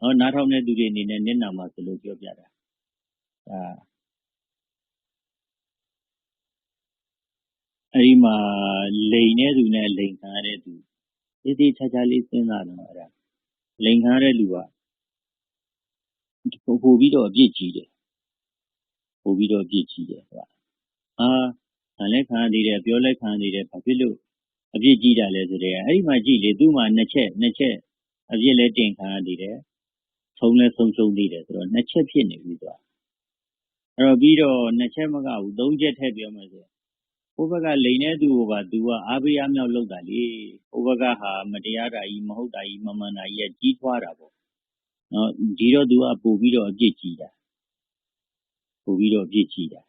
နော်နားထောင်တဲ့သူတွေအနေနဲ့နင့်နာမှာဆိုလို့ပြောပြတာဒါအဲဒီမှာလိန်တဲ့သူနဲ့လိန်ခံရတဲ့သူတည်တည်ချာချာလေးစဉ်းစားတော့အဲ့ဒါလိန်ခံရတဲ့လူကပို့ပြီးတော့အပြစ်ကြီးတယ်ပို့ပြီးတော့အပြစ်ကြီးတယ်ဟုတ်အာခံလဲခံရသေးတယ်ပြောလဲခံရသေးတယ်ဘာဖြစ်လို့အပြစ်ကြီးတာလဲဆိုတဲ့အဲ့ဒီမှာကြည့်လေသူ့မှာနှစ်ချက်နှစ်ချက်အပြစ်လဲတင်ခံရသေးတယ် ဆုံးလဲဆုံးရှုံးသေးတယ်ဆိုတော့နှစ်ချက်ဖြစ်နေပြီသူကအဲ့တော့ပြီးတော့နှစ်ချက်မကဘူးသုံးချက်ထည့်ပြောမယ်ဆိုဟိုဘက်ကလိန်တဲ့သူကိုပါသူကအားပေးအားမြောက်လုပ်တာလေဟိုဘက်ကဟာမတရားတာကြီးမဟုတ်တာကြီးမမှန်တာကြီးကကြီးထွားတာပေါ့နော်ဒီတော့သူကပို့ပြီးတော့အပြစ်ကြီးတာပို့ပြီးတော့အပြစ်ကြီးတာ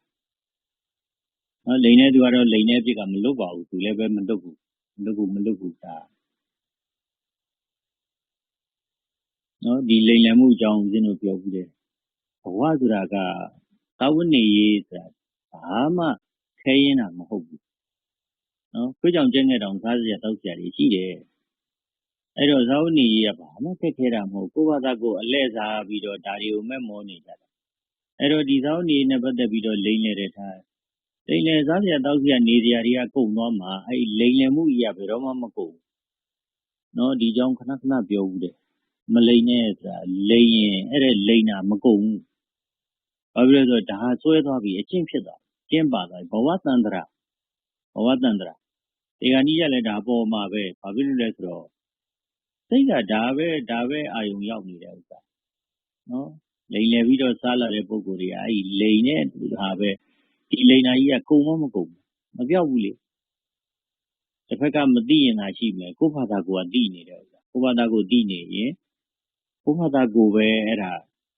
နော်လိန်တဲ့သူကတော့လိန်တဲ့အပြစ်ကမလွတ်ပါဘူးသူလည်းပဲမလွတ်ဘူးမလွတ်ဘူးမလွတ်ဘူးဒါ နော်ဒီလိမ်လည်မှုအကြောင်းဦးဇင်းတို့ပြောပြီးတယ်ဘဝဆိုတာကသာဝနေရေးဆိုတာဘာမှခဲရင်တာမဟုတ်ဘူးနော်ခွေးကြောင်ကျက်ငယ်တောင်စားစရာတောက်စရာတွေရှိတယ်အဲ့တော့သာဝနေရေးကဘာမှခက်ခဲတာမဟုတ်ကိုယ့်ဘာသာကိုအလဲစားပြီးတော့ဒါတွေကိုမဲ့မောနေကြတာအဲ့တော့ဒီသာဝနေနဲ့ပတ်သက်ပြီးတော့လိမ့်နေတဲ့ထားလိမ့်လေစားစရာတောက်စရာနေစရာတွေကကုန်သွားမှာအဲ့လိမ့်လေမှုကြီးကဘယ်တော့မှမကုန်နော်ဒီကြောင်ခဏခဏပြောဘူးတယ် မလိန်နဲ့ဆိုတာလိန်ရင်အဲ့ဒါလိန်တာမကုန်ဘူးဘာဖြစ်လဲဆိုတော့ဒါဟာဆွဲသွားပြီအကျင့်ဖြစ်သွားကျင့်ပါသွားဘဝတန္တရာဘဝတန္တရာဒီကနေ့ရလဲဒါပေါ်မှာပဲဘာဖြစ်လို့လဲဆိုတော့စိတ်ကဒါပဲဒါပဲအာယုံရောက်နေတဲ့ဥစ္စာနော်လိန်လေပြီးတော့စားလာတဲ့ပုံကိုယ်တွေကအဲ့ဒီလိန်နဲ့ဟာပဲဒီလိန်နာကြီးကကုန်မမကုန်မပြောက်ဘူးလေတစ်ဖက်ကမသိရင်သာရှိမယ်ကိုယ့်ဘာသာကိုယ်ကသိနေတဲ့ဥစ္စာကိုယ့်ဘာသာကိုသိနေရင် ကိုယ့်ဘာသာကိုပဲ အဲ့ဒါ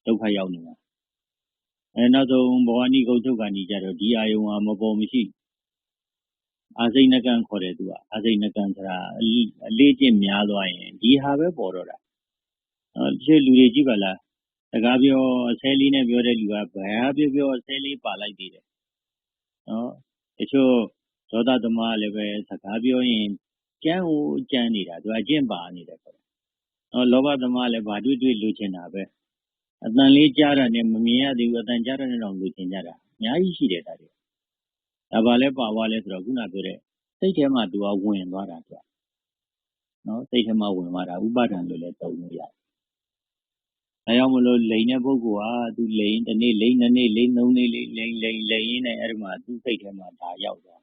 ဒုက္ခရောက်နေတာအဲနောက်ဆုံး ဘဝနိဂုတ်ချုပ်ကနေကြတော့ ဒီအာယုံဟာ မပေါ်မရှိ အာစိတ်နကံခေါ်တယ် သူက အာစိတ်နကံဆိုတာ အလေးကျင့်များသွားရင် ဒီဟာပဲပေါ်တော့တာအဲတချို့လူတွေ ကြည့်ပါလား စကားပြော အဆဲလေးနဲ့ ပြောတဲ့လူက ဘာပြောပြော အဆဲလေးပါလိုက်သေးတယ်နော်တချို့သောတာသမားလည်းပဲ စကားပြောရင် ကြမ်းကိုကြမ်းနေတာ သူအကျင့်ပါနေတယ်နော် လောဘသမားလည်း ဘာတွေ့တွေ့လူချင်တာပဲအတန်လေးကြားတာနဲ့ မမြင်ရသေးဘူးအတန်ကြားတာနဲ့တော့လူချင်ကြတာ အများကြီးရှိတယ် ဒါတွေ ဒါပါလဲ ပါသွားလဲဆိုတော့ ခုနပြောတဲ့ စိတ်ထဲမှာ သူက ဝင်သွားတာသူကနော်စိတ်ထဲမှာ ဝင်သွားတာ ဥပါဒံလို့လည်း သုံးလို့ရတယ် ဒါကြောင့်မလို့ လိန်တဲ့ပုဂ္ဂိုလ်ဟာ သူလိန်တစ်နေ့လိန်နှစ်နေ့လိန်သုံးနေ့လိန်လိန်လိန်လိန်ရင်းနဲ့ အဲ့ဒီမှာ သူ့စိတ်ထဲမှာ ဒါရောက်သွား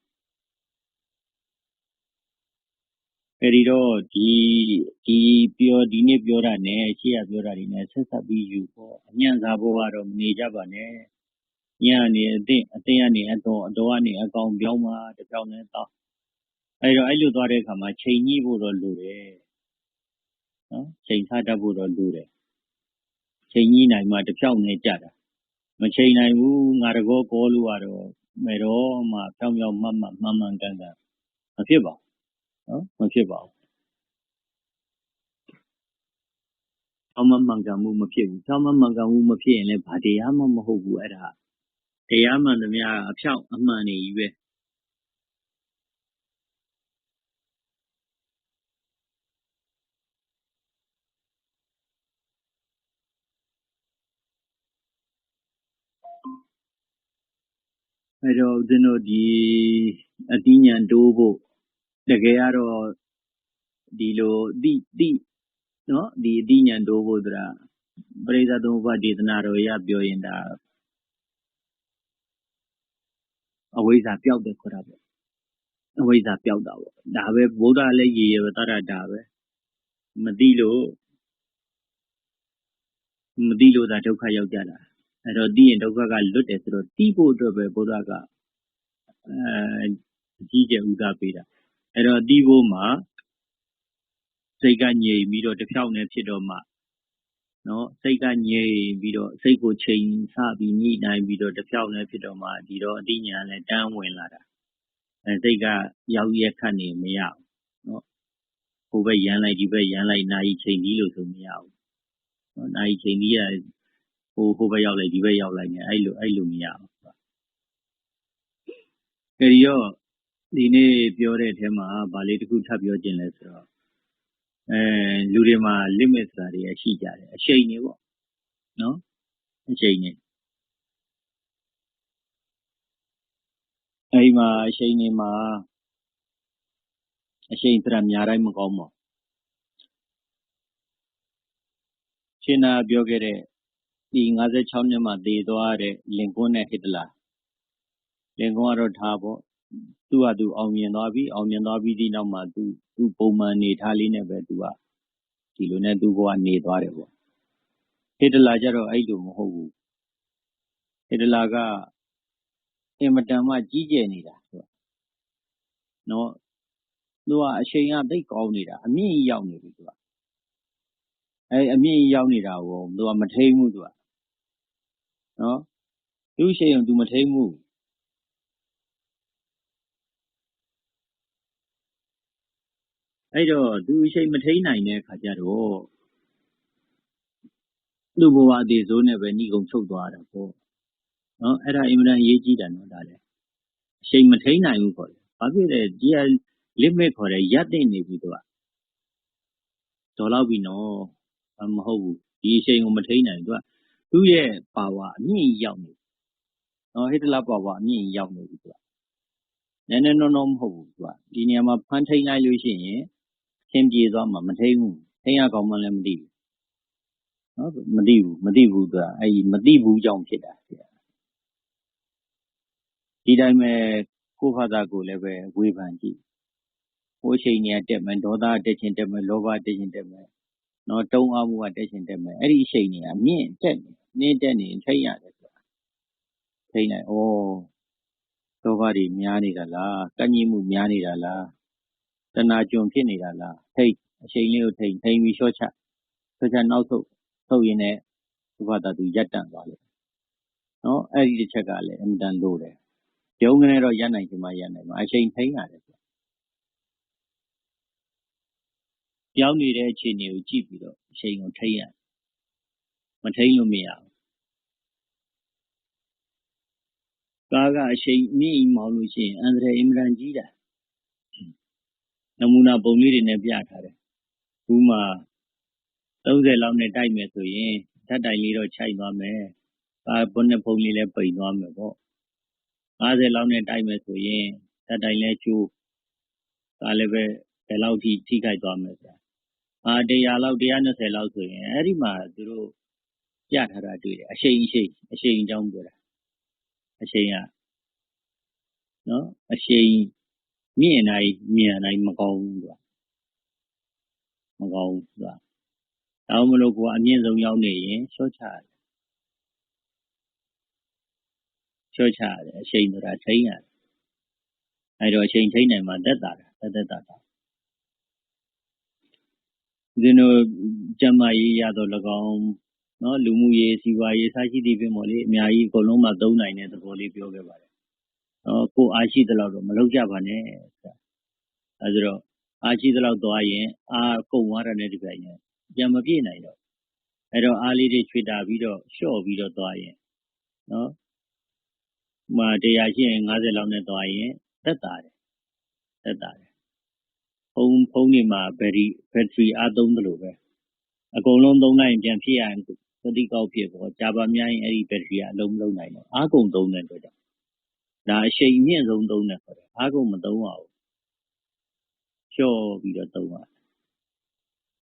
အဲဒီတော့ဒီဒီပြောဒီနေ့ပြောတာနဲ့ ရှေ့ကပြောတာတွေနဲ့ ဆက်ဆက်ပြီးယူပေါ့ အညံ့စားဖို့ကတော့ မနေကြပါနဲ့ညနေအသိအသိကနေ အတော် အတော်ကနေ အကောင်ပြောင်းมาတစ်ပြောင်းနဲ့တော့ အဲတော့အဲ့လိုသွားတဲ့အခါမှာ ချိန်ညှိဖို့တော့လိုတယ်နော်ချိန်ထားတတ်ဖို့တော့လိုတယ် ချိန်ညှိနိုင်မှတစ်ပြောင်းနဲ့ကြတာ မချိန်နိုင်ဘူး ငါတကောကောလို့ကတော့မယ်တော့မှ ဖြောင်းဖြောင်းမှတ်မှတ် မှန်မှန်ကန်ကန် မဖြစ်ပါဘူး နော်မဖြစ်ပါဘူးဖြောင်းမှမှန်ကန်မှုမဖြစ်ဘူးဖြောင်းမှမှန်ကန်မှုမဖြစ်ရင်လည်းဘာတရားမှမဟုတ်ဘူးအဲ့ဒါတရားမှန်သမျှအဖြောက်အမှန်နေကြီးပဲအဲတော့ဦးဇင်းတို့ဒီအတိညာတိုးဖို့ တကယ်ကတော့ ဒီလိုတိတိနော်ဒီအတိညာတိုးဖို့ဆိုတာ ပရိသတ်သုံးပါးဒေသနာတော်ရပြောရင် ဒါ အဝိဇ္ဇာပျောက်တယ် ခေါ်တာပေါ့ အဝိဇ္ဇာပျောက်တာပေါ့ ဒါပဲ ဗုဒ္ဓလည်း ရည်ရတရတာပဲမသိလို့မသိလို့သာ ဒုက္ခရောက်ကြတာ အဲ့တော့ သိရင် ဒုက္ခက လွတ်တယ်ဆိုတော့ သိဖို့အတွက်ပဲ ဘုရားကအဲအကြီးကျယ်ဥဒပေးတာ အဲ့တော့သိဖို့မှာစိတ်ကငြိမ်ပြီးတော့တဖြောက်နဲ့ဖြစ်တော့မှနော်စိတ်ကငြိမ်ပြီးတော့စိတ်ကိုချိန်ဆပြီးညှိနှိုင်းပြီးတော့တဖြောက်နဲ့ဖြစ်တော့မှဒီတော့အတိညာလည်းတန်းဝင်လာတာအဲစိတ်ကရောက်ရက်ခတ်နေမရဘူးနော်ဟိုဘက်ရမ်းလိုက်ဒီဘက်ရမ်းလိုက်နာယီချိန်ကြီးလို့ဆိုမရဘူးနော်နာယီချိန်ကြီးကဟိုဟိုဘက်ရောက်လိုက်ဒီဘက်ရောက်လိုက်နေအဲ့လိုအဲ့လိုမရဘူးအဲဒီတော့ ဒီနေ့ပြောတဲ့အထဲမှာဗာလေးတစ်ခုထပ်ပြောခြင်းလဲဆိုတော့အဲလူတွေမှာ limit ဆိုတာတွေကရှိကြတယ်အချိန်တွေပေါ့နော်အချိန်တွေအဲဒီမှာအချိန်တွေမှာအချိန်ဆိုတာများတိုင်းမကောင်းပါဘူးရှင်နာပြောခဲ့တဲ့ဒီ56နှစ်မှသေသွားတဲ့လင်ကွန်းနဲ့ဟစ်တလာလင်ကွန်းကတော့ထားပေါ့ သူ့ဟာသူ အောင်မြင်သွားပြီ အောင်မြင်သွားပြီးဒီနောက်မှာ သူသူပုံမှန်နေထားလေးနဲ့ပဲ သူက ဒီလိုနဲ့ သူ့ဘဝနေသွားတယ်ပေါ့ ဟစ်တလာကျတော့ အဲ့လိုမဟုတ်ဘူး ဟစ်တလာက အင်မတန်မှ ကြီးကျယ်နေတာ သူကနော်သူကအချိန်က သိကောင်းနေတာ အမြင့်ကြီးရောက်နေပြီသူကအဲအမြင့်ကြီးရောက်နေတာကို သူက မထိန်ဘူး သူကနော်သူ့ရှိရင်သူမထိန်ဘူး အဲ့တော့သူအချိန်မထိန်နိုင်တဲ့အခါကျတော့သူ့ဘဝအသေးစိုးနဲ့ပဲဏိကုံချုပ်သွားတာပေါ့နော်အဲ့ဒါအင်မတန်အရေးကြီးတယ်နော်ဒါလည်းအချိန်မထိန်နိုင်ဘူးခေါ်တယ်ဘာဖြစ်လဲဒီက limit ခေါ်တယ်ရပ်တင်နေပြီသူကတော်တော့ပြီနော်မဟုတ်ဘူးဒီအချိန်ကိုမထိန်နိုင်သူကသူ့ရဲ့ပါဝါအမြင့်ကြီးရောက်နေနော်ဟစ်တလာပါဝါအမြင့်ကြီးရောက်နေပြီသူကနည်းနည်းနော်နော်မဟုတ်ဘူးသူကဒီနေရာမှာဖမ်းထိန်လိုက်လို့ရှိရင် သင်ပြေသွားမှာမထိန်ဘူးထိန်ရကောင်းမှလည်းမသိဘူးနော်မသိဘူးမသိဘူးသူကအဲ့ဒီမသိဘူးကြောင့်ဖြစ်တာဒီတိုင်းပဲကိုယ့်ဘာသာကိုလည်းပဲဝေဖန်ကြည့်ဟိုအချိန်ကြီးတက်မယ်ဒေါသတက်ခြင်းတက်မယ်လောဘတက်ခြင်းတက်မယ်နော်တုံးအားမှုကတက်ခြင်းတက်မယ်အဲ့ဒီအချိန်ကြီးကမြင့်တက်နေနင်းတက်နေထိတ်ရတယ်ဆိုတာထိတ်နိုင်ဩလောဘတွေများနေတာလားကန့်ညှိမှုများနေတာလား တဏှာကြုံဖြစ်နေတာလားထိတ်အချိန်လေးကိုထိတ်ထိန်ပြီးရှော့ချရှော့ချနောက်ဆုတ်ဆုတ်ရင်းနဲ့ဘုရားတသူရက်တန့်သွားတယ်နော်အဲ့ဒီတစ်ချက်ကလည်းအင်တန်လို့တယ်ပြုံးကနေတော့ရပ်နိုင်ချင်မှရပ်နိုင်မှာအချိန်ထိန်းရတယ်ပြောင်းနေတဲ့အခြေအနေကိုကြည့်ပြီးတော့အချိန်ကိုထိန်းရမထိန်းလို့မရဘူးကားကအချိန်မြင့်မောင်းလို့ရှိရင်အန္တရာယ်အင်မတန်ကြီးတာ နမူနာပုံလေးတွေနဲ့ပြထားတယ်ဘူးမှာ30လောက်နဲ့တိုက်မယ်ဆိုရင်ဓာတ်တိုင်လေးတော့ခြိုက်သွားမယ်ကားဘုန်းနဲ့ဖုံးလေးလည်းပိန်သွားမယ်ပေါ့50လောက်နဲ့တိုက်မယ်ဆိုရင်ဓာတ်တိုင်လည်းကျိုးဒါလည်းပဲဘယ်လောက်ထိထိခိုက်သွားမလဲဆိုတာအာ100လောက်120လောက်ဆိုရင်အဲ့ဒီမှာသူတို့ပြထားတာတွေ့တယ်အရှိန်အရှိန်အရှိန်အကြောင်းပြောတာအရှိန်ကနော်အရှိန် မြင့်နိုင်မြန်နိုင်မကောင်းဘူးကွာမကောင်းဘူးကွာဒါမှမလို့ကိုကအမြင့်ဆုံးရောက်နေရင်ရှော့ချရတယ်ရှော့ချရတယ်အချိန်ဆိုတာထိန်းရတယ်အဲတော့အချိန်ထိန်းနိုင်မှသက်တာသက်သက်တာတာဒီလိုကျမရေးရတော့၎င်းနော်လူမှုရေးစီးပွားရေးစားရှိသည့်ပြင်ပေါ်လေအများကြီးအကုန်လုံးမှသုံးနိုင်တဲ့သဘောလေးပြောခဲ့ပါတယ်နော် ကိုအားရှိသလောက်တော့မလုပ်ကြပါနဲ့အဲဒါတော့အားရှိသလောက်သွားရင်အားကုန်သွားတယ်ဒီပိုင်းနဲ့ပြန်မပြည့်နိုင်တော့အဲတော့အားလေးတွေချွေတာပြီးတော့လျှော့ပြီးတော့သွားရင်နော်မှာတရားရှိရင်50လောက်နဲ့သွားရင်သက်တာတယ်သက်တာတယ်ဖုန်းဖုန်းတွေမှာဘက်ထရီဘက်ထရီအားသုံးသလိုပဲအကုန်လုံးသုံးလိုက်ရင်ပြန်ဖြစ်ရရင်သတိကောက်ဖြစ်ပေါ့ကြာပါများရင်အဲ့ဒီဘက်ထရီကအလုံးမလုံးနိုင်တော့အားကုန်သုံးတဲ့အတွက်ကြောင့် ဒါအရှိန်မြင့်ဆုံးသုံးတယ်ခေါ်တယ်အားကုန်မသုံးပါဘူးလျှော့ပြီးတော့သုံးပါ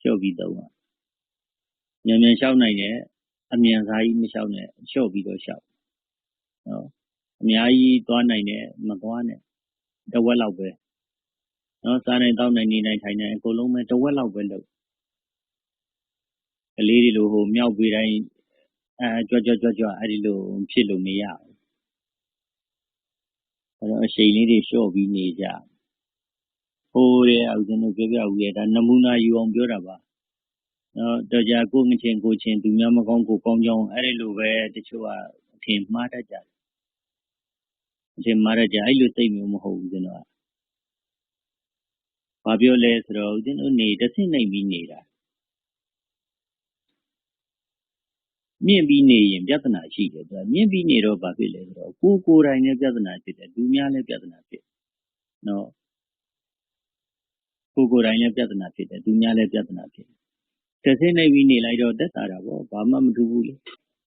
လျှော့ပြီးသုံးပါမြန်မြန်လျှောက်နိုင်တယ်အမြန်စားကြီးမလျှောက်နဲ့လျှော့ပြီးတော့လျှောက်နော်အများကြီးသွားနိုင်တယ်မသွားနဲ့တဝက်လောက်ပဲနော်စားနိုင်တောက်နိုင်နေနိုင်ထိုင်နိုင်အကုန်လုံးပဲတဝက်လောက်ပဲလုပ်ကလေးတွေလိုဟိုမြောက်ပေးတိုင်းအဲကြွကြွကြွကြွအဲ့ဒီလိုဖြစ်လို့မရဘူး အဲ့တော့အချိန်လေးတွေလျှော့ပြီးနေကြဟိုတဲ့အောက်ကျွန်တော်ပြောပြဦးရဲ့ဒါနမူနာယူအောင်ပြောတာပါနော်တော့ကြာကိုငချင်းကိုချင်းသူများမကောင်းကိုကောင်းကြောင်းအဲ့ဒီလိုပဲတချို့ကအထင်မှားတတ်ကြတယ်အထင်မှားတတ်ကြအဲ့လိုသိမျိုးမဟုတ်ဘူးကျွန်တော်ကဘာပြောလဲဆိုတော့ဦးဇင်းတို့နေတဆင့်နိုင်ပြီးနေတာ မြင့်ပြီးနေရင်ပြဿနာရှိတယ်သူကမြင့်ပြီးနေတော့ဘာဖြစ်လဲဆိုတော့ကိုကိုယ်တိုင်လည်းပြဿနာဖြစ်တယ်လူများလည်းပြဿနာဖြစ်နော်ကိုယ်ကိုယ်တိုင်လည်းပြဿနာဖြစ်တယ်သူများလည်းပြဿနာဖြစ်တယ်တစ်ဆင်းနေပြီးနေလိုက်တော့သက်သာတာပေါ့ဘာမှမထူးဘူးလေ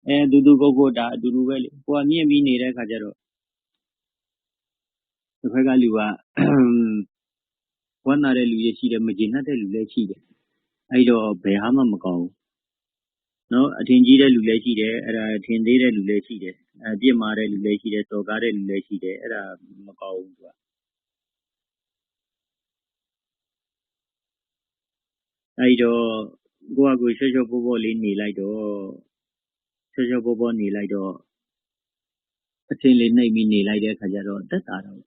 အဲသူသူကိုယ်ကိုယ်ဒါအတူတူပဲလေကိုကမြင့်ပြီးနေတဲ့ခါကျတော့တစ်ဖက်ကလူကဝမ်းသာတဲ့လူရဲ့ရှိတယ်မကျေနပ်တဲ့လူလည်းရှိတယ်အဲ့တော့ဘယ်ဟာမှမကောင်းဘူး နော်အထင်ကြီးတဲ့လူလည်းရှိတယ်အဲ့ဒါအထင်သေးတဲ့လူလည်းရှိတယ်အပြစ်မှားတဲ့လူလည်းရှိတယ်စော်ကားတဲ့လူလည်းရှိတယ်အဲ့ဒါမကောင်းဘူးသူကအဲ့တော့ကိုကကိုရှော့ရှော့ပို့ပို့လေးနေလိုက်တော့ရှော့ရှော့ပို့ပို့နေလိုက်တော့အထင်လေးနှိပ်ပြီးနေလိုက်တဲ့ခါကျတော့တက်တာတော့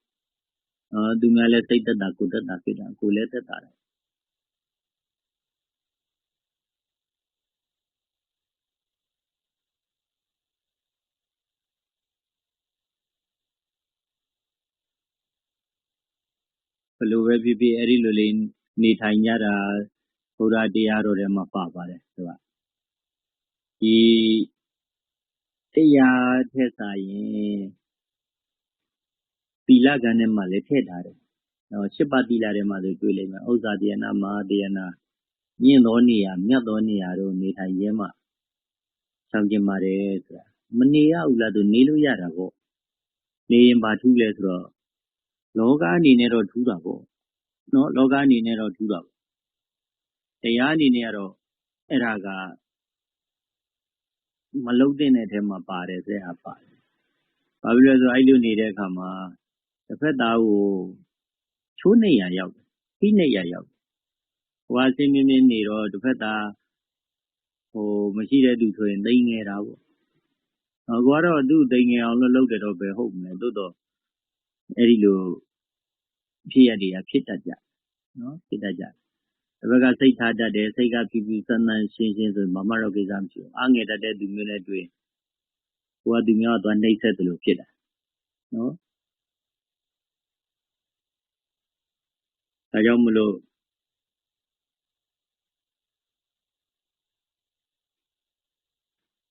အာသူများလည်းစိတ်သက်သာကိုယ်သက်သာဖြစ်တာကိုယ်လည်းသက်သာတယ် ဘယ်လိုပဲဖြစ်ဖြစ် အဲ့ဒီလိုလေးနေထိုင်ကြတာ ဘုရားတရားတော်ထဲမှာ ပါပါတယ်သူကဒီတရားထက်စာရင် သီလကံထဲမှာလည်း ထည့်ထားတယ်နော်ရှစ်ပါးသီလထဲမှာဆို တွေ့လိမ့်မယ် ဥစ္စာတရားနာမဟာတရားနာမြင့်သောနေရာ မြတ်သောနေရာတို့ နေထိုင်ရင်းမှ ဆောင်ကျင်ပါတယ်ဆိုတာ မနေရဘူးလားသူနေလို့ရတာပေါ့ နေရင် ဘာထူးလဲဆိုတော့ လောကအနေနဲ့တော့ထူးတာပေါ့နော်လောကအနေနဲ့တော့ထူးတာပေါ့တရားအနေနဲ့ကတော့အဲ့ဒါကမလုံတဲ့ထဲမှာပါတယ်တဲ့ဟာပါတယ်ဘာဖြစ်လဲဆိုအဲ့လိုနေတဲ့အခါမှာတစ်ဖက်သားကိုချိုးနေရရောက်တယ်ဖိနေရရောက်တယ်ဟိုအစင်းမင်းမင်းနေတော့တစ်ဖက်သားဟိုမရှိတဲ့သူဆိုရင်တိမ်နေတာပေါ့ဟောကတော့သူ့တိမ်ငယ်အောင်လို့လုပ်တယ်တော့ပဲဟုတ်မယ်သို့တော့အဲ့ဒီလို ဖြစ်ရတွေကဖြစ်တတ်ကြနော်ဖြစ်တတ်ကြတစ်ဘက်ကစိတ်ထားတတ်တယ်စိတ်ကဖြူဖြူစမ်းစမ်းရှင်းရှင်းဆိုမမတော့ကိစ္စမရှိဘူးအငယ်တတ်တဲ့သူမျိုးနဲ့တွေ့ဟိုကသူမျိုးကသွားနှိမ့်ဆက်တယ်လို့ဖြစ်တာနော်ဒါကြောင့်မလို့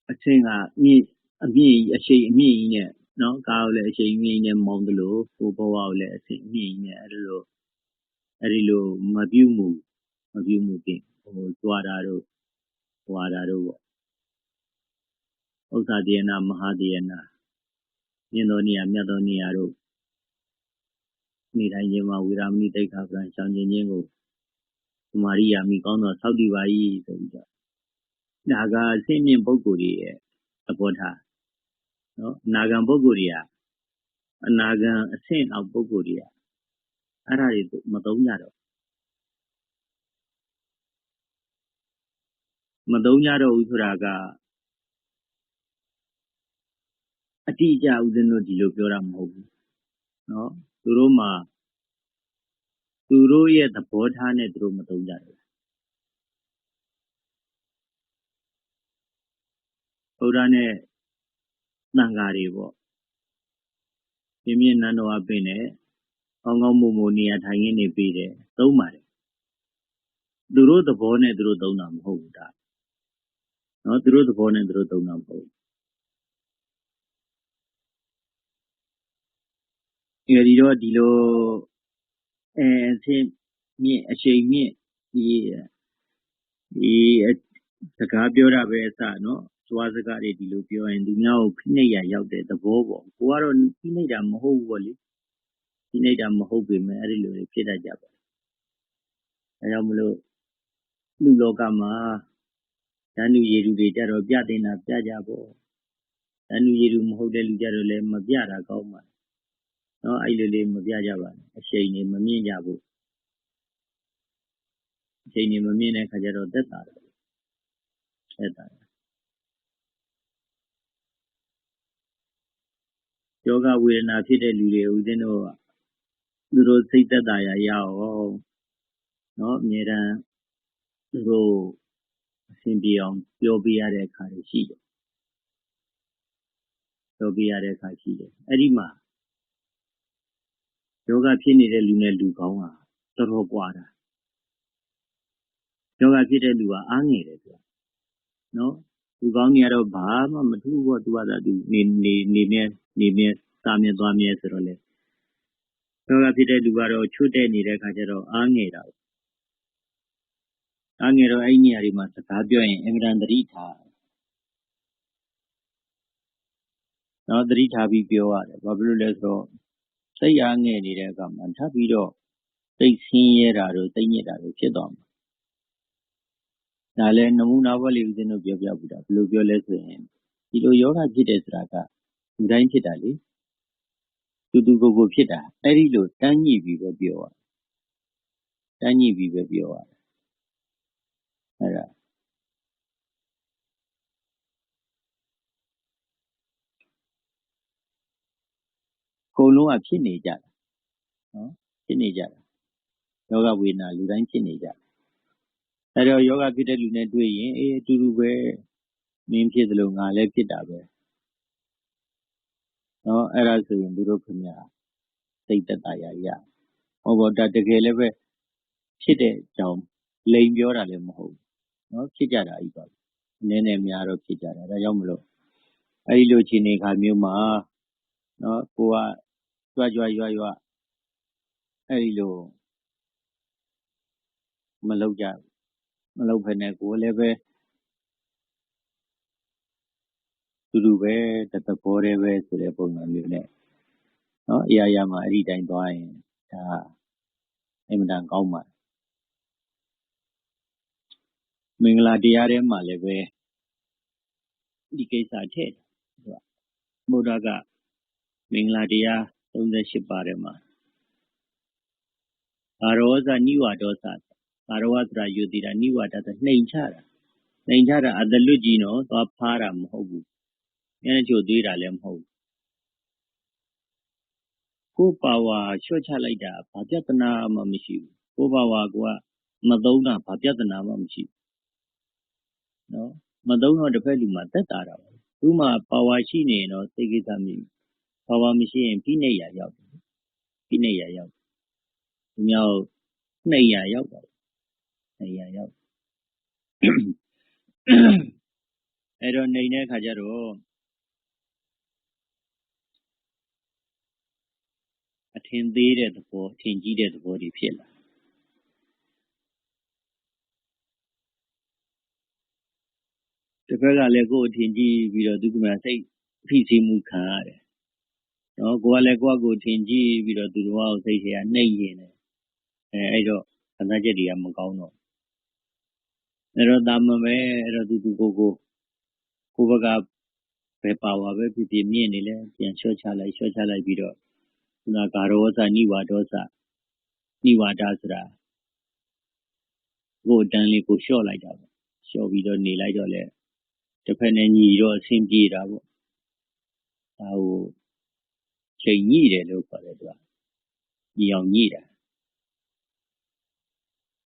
အချင်းကမြင့်အမြင့်အရှိန်အမြင့်ကြီးနဲ့ နော်ကားကိုလည်းအရှိန်မြင့်နဲ့မောင်းတယ်လို့ဟိုဘဝကိုလည်းအရှိန်မြင့်နဲ့အဲ့လိုအဲ့ဒီလိုမပြုတ်မှုမပြုတ်မှုပြင်ဟိုကြွားတာတို့ဟွာတာတို့ပေါ့ဥစ္စာတေယနာမဟာတေယနာမြင့်သောနေရာမြတ်သောနေရာတို့နေတိုင်းခြင်းမှာဝေရမဏိတိတ်ခါပြန်ရှောင်ခြင်းခြင်းကိုသမာရိယာမိကောင်းသောဆောက်တည်ပါ၏ဆိုပြီးတော့ဒါကအစင်းမြင့်ပုဂ္ဂိုလ်တွေရဲ့သဘောထား နော်အနာဂံပုဂ္ဂိုလ်တွေကအနာဂံအဆင့်အောင်ပုဂ္ဂိုလ်တွေကအဲ့ဒါတွေမသုံးကြတော့မသုံးကြတော့ဘူးဆိုတာကအတိအကျဦးဇင်းတို့ဒီလိုပြောတာမဟုတ်ဘူးနော်သူတို့မှာသူတို့ရဲ့သဘောထားနဲ့သူတို့မသုံးကြဘူးဘုရားနဲ့ တန်ဃာတွေပေါ့ပြင်းပြင်းနန်းတော်အပင်နဲ့ကောင်းကောင်းမွန်မွန်နေရာထိုင်ရင်းနေပြီးတယ်သုံးပါတယ်သူတို့သဘောနဲ့သူတို့သုံးတာမဟုတ်ဘူးဒါနော်သူတို့သဘောနဲ့သူတို့သုံးတာမဟုတ်ဘူးဒီတော့ဒီလိုအဲအချင်းမြင့်အချိန်မြင့်ဒီဒီစကားပြောတာပဲအစနော် စွာစကားတွေဒီလိုပြောရင် သူများကိုဖိနှိပ်ရရောက်တဲ့သဘောပေါ့ကိုကတော့ဖိနှိပ်တာမဟုတ်ဘူးပေါ့လေဖိနှိပ်တာမဟုတ်ပေမဲ့အဲ့ဒီလိုဖြစ်တတ်ကြပါအဲကြောင့်မလို့လူလောကမှာဓာနုရည်သူတွေကြတော့ပြတင်တာပြကြပေါ့ဓာနုရည်သူမဟုတ်တဲ့လူကြတော့လည်းမပြတာကောင်းပါနော်အဲ့လိုလေးမပြကြပါနဲ့အရှိန်နေမမြင့်ကြဘူးအချိန်ကြီးမမြင့်တဲ့ခါကျတော့သက်သာတယ်သက်သာတယ် ယောဂဝေဒနာဖြစ်တဲ့လူတွေဦးဇင်းတို့ကသူတို့စိတ်သက်သာရရအောင်နော်အမြဲတမ်းသူတို့အဆင်ပြေအောင်ပြောပြရတဲ့အခါရှိတယ်ပြောပြရတဲ့အခါရှိတယ်အဲ့ဒီမှာယောဂဖြစ်နေတဲ့လူနဲ့လူကောင်းတာတော်တော်ကွာတာယောဂဖြစ်တဲ့လူကအားငယ်တယ်ဆိုတာနော် လူကောင်းကြီးကတော့ ဘာမှမထူးဘူးသူကသာသူနေနေနေမြဲနေမြဲ စားမြဲ သွားမြဲဆိုတော့လေယောဂဖြစ်တဲ့လူကတော့ ချွတ်တဲ့နေတဲ့ခါကျတော့ အားငယ်တာအားငယ်တော့ အဲ့ဒီနေရာတွေမှာ စကားပြောရင် အင်မတန် သတိထားနော်သတိထားပြီး ပြောရတယ် ဘာဖြစ်လို့လဲဆိုတော့ စိတ်အားငယ်နေတဲ့အခါမှာ ထပ်ပြီးတော့ စိတ်ဆင်းရဲတာတို့ စိတ်ညစ်တာတို့ ဖြစ်သွားမှာ ဒါလည်းနမူနာဘက်လေးဦးဇင်းတို့ပြောပြဘူးတာဘယ်လိုပြောလဲဆိုရင်ဒီလိုယောဂဖြစ်တဲ့ဆိုတာကလူတိုင်းဖြစ်တာလေတူတူကိုကိုဖြစ်တာအဲ့ဒီလိုတန်းညှိပြီးပဲပြောရတန်းညှိပြီးပဲပြောရအဲ့ဒါကိုလုံးကဖြစ်နေကြတာနော်ဖြစ်နေကြတာယောဂဝေဒနာလူတိုင်းဖြစ်နေကြတယ် အဲ့တော့ယောဂဖြစ်တဲ့လူနဲ့တွေ့ရင်အေးအတူတူပဲမင်းဖြစ်သလိုငါလည်းဖြစ်တာပဲနော်အဲ့ဒါဆိုရင်သူတို့ခင်ဗျာစိတ်သက်သာရရဟောဘောဒါတကယ်လည်းပဲဖြစ်တဲ့အကြောင်းလိန်ပြောတာလည်းမဟုတ်ဘူးနော်ဖြစ်ကြတာကြီးပါနည်းနည်းများတော့ဖြစ်ကြတာဒါကြောင့်မလို့အဲ့ဒီလိုခြေနေခါမျိုးမှာနော်ကိုကကြွကြွရွရွအဲ့ဒီလိုမလုပ်ကြ မလုပ်ဖ ೇನೆ ကိုလည်းပဲတူတူပဲ တသဘောတည်းပဲဆိုတဲ့ ပုံစံမျိုးနဲ့နော်အရာရာမှာ အဲ့ဒီတိုင်းသွားရင် ဒါအင်မတန်ကောင်းပါတယ် မင်္ဂလာတရားထဲမှာလည်းပဲ ဒီကိစ္စထည့်တယ်ဘုရားကမင်္ဂလာတရား38ပါးထဲမှာ ဘာရောဇ နိဝါဒော သဘာရောဆိုတာယူတည်တာနိဝါဒဆိုနှိမ်ချတာနှိမ်ချတာအတလွတ်ကြီးနော်သွားဖားတာမဟုတ်ဘူးမျက်နှာချိုသွေးတာလည်းမဟုတ်ဘူးကိုယ်ပါဝါချွတ်ချလိုက်တာဘာပြဿနာမှမရှိဘူးကိုယ်ပါဝါကမသုံးတာဘာပြဿနာမှမရှိဘူးနော်မသုံးတော့တစ်ဖက်လူမှာတက်တာတာသူ့မှာပါဝါရှိနေရင်တော့သိကိစ္စမရှိပါဝါမရှိရင်ဖိနှိပ်ရာရောက်တယ်ဖိနှိပ်ရာရောက်သူများနှိပ်ရာရောက်တယ် နှိပ်ရာရောက်အဲ့တော့နှိမ်တဲ့အခါကျတော့အထင်သေးတဲ့သဘောအထင်ကြီးတဲ့သဘောတွေဖြစ်လာတစ်ဖက်ကလည်းကိုယ်အထင်ကြီးပြီးတော့သူကမှစိတ်ဖိစီးမှုခံရတယ်နော်ကိုကလည်းကိုယ့်ကိုယ်ထင်ကြီးပြီးတော့သူတော်ဘာကိုစိတ်ထဲကနှိမ့်ရင်တယ်အဲအဲ့တော့ခန္ဓာချက်တွေကမကောင်းတော့ အဲ့တော့တာမန်ပဲအဲ့တော့သူသူကိုကိုကိုဘက်ကဘယ်ပါဝါပဲဖြစ်ဖြစ်မြင့်နေလဲပြန်လျှော့ချလိုက်လျှော့ချလိုက်ပြီးတော့ခုနကာရောဇနိဝါဒောဇနိဝါဒဆိုတာကိုယ်တန်းလေးကိုလျှော့လိုက်တာပေါ့လျှော့ပြီးတော့နေလိုက်တော့လေတစ်ဖက်နဲ့ညီတော့အဆင်ပြေတာပေါ့ဒါကိုချိန်ညှိတယ်လို့ခေါ်တယ်သူကညီအောင်ညှိတာ